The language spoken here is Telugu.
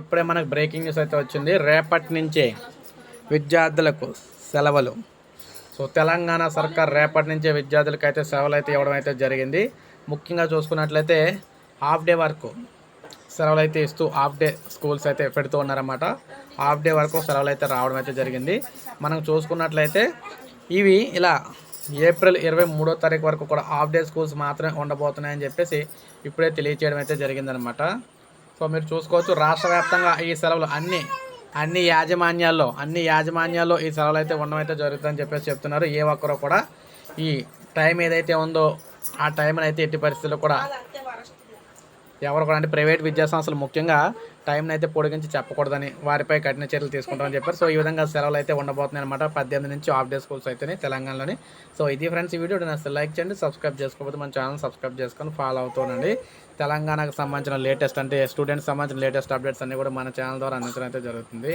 ఇప్పుడే మనకు బ్రేకింగ్ న్యూస్ అయితే వచ్చింది. రేపటి నుంచే విద్యార్థులకు సెలవులు. సో తెలంగాణ సర్కార్ రేపటి నుంచే విద్యార్థులకు అయితే సెలవులు అయితే ఇవ్వడం అయితే జరిగింది. ముఖ్యంగా చూసుకున్నట్లయితే హాఫ్ డే వరకు సెలవులు అయితే ఇస్తూ హాఫ్ డే స్కూల్స్ అయితే పెడుతూ ఉన్నారన్నమాట. హాఫ్ డే వరకు సెలవులు అయితే రావడం అయితే జరిగింది. మనం చూసుకున్నట్లయితే ఇవి ఇలా ఏప్రిల్ ఇరవై మూడో తారీఖు వరకు కూడా హాఫ్ డే స్కూల్స్ మాత్రమే ఉండబోతున్నాయని చెప్పేసి ఇప్పుడే తెలియచేయడం అయితే జరిగిందనమాట సో మీరు చూసుకోవచ్చు రాష్ట్ర వ్యాప్తంగా ఈ సెలవులు అన్ని అన్ని యాజమాన్యాల్లో అన్ని యాజమాన్యాల్లో ఈ సెలవులు అయితే ఉండడం అయితే జరుగుతుందని చెప్పేసి చెప్తున్నారు. ఏ ఒక్కరూ కూడా ఈ టైం ఏదైతే ఉందో ఆ టైంని అయితే ఎట్టి పరిస్థితుల్లో కూడా ఎవరు కూడా అంటే ప్రైవేట్ విద్యా సంస్థలు ముఖ్యంగా టైంని అయితే పొడిగించి చెప్పకూడదని వారిపై కఠిన చర్యలు తీసుకుంటామని చెప్పారు. సో ఈ విధంగా సెలవులు అయితే ఉండబోతున్నాయి అనమాట పద్దెనిమిది నుంచి ఆఫ్ డే స్కూల్స్ అయితేనే తెలంగాణలోని. సో ఇది ఫ్రెండ్స్ ఈ వీడియో నచ్చితే లైక్ చేయండి సబ్స్క్రైబ్ చేసుకోకపోతే మన ఛానల్ సబ్స్క్రైబ్ చేసుకొని ఫాలో అవుతానండి తెలంగాణకు సంబంధించిన లేటెస్ట్ అంటే స్టూడెంట్స్ సంబంధించిన లేటెస్ట్ అప్డేట్స్ అన్ని కూడా మన ఛానల్ ద్వారా అందించడం అయితే జరుగుతుంది.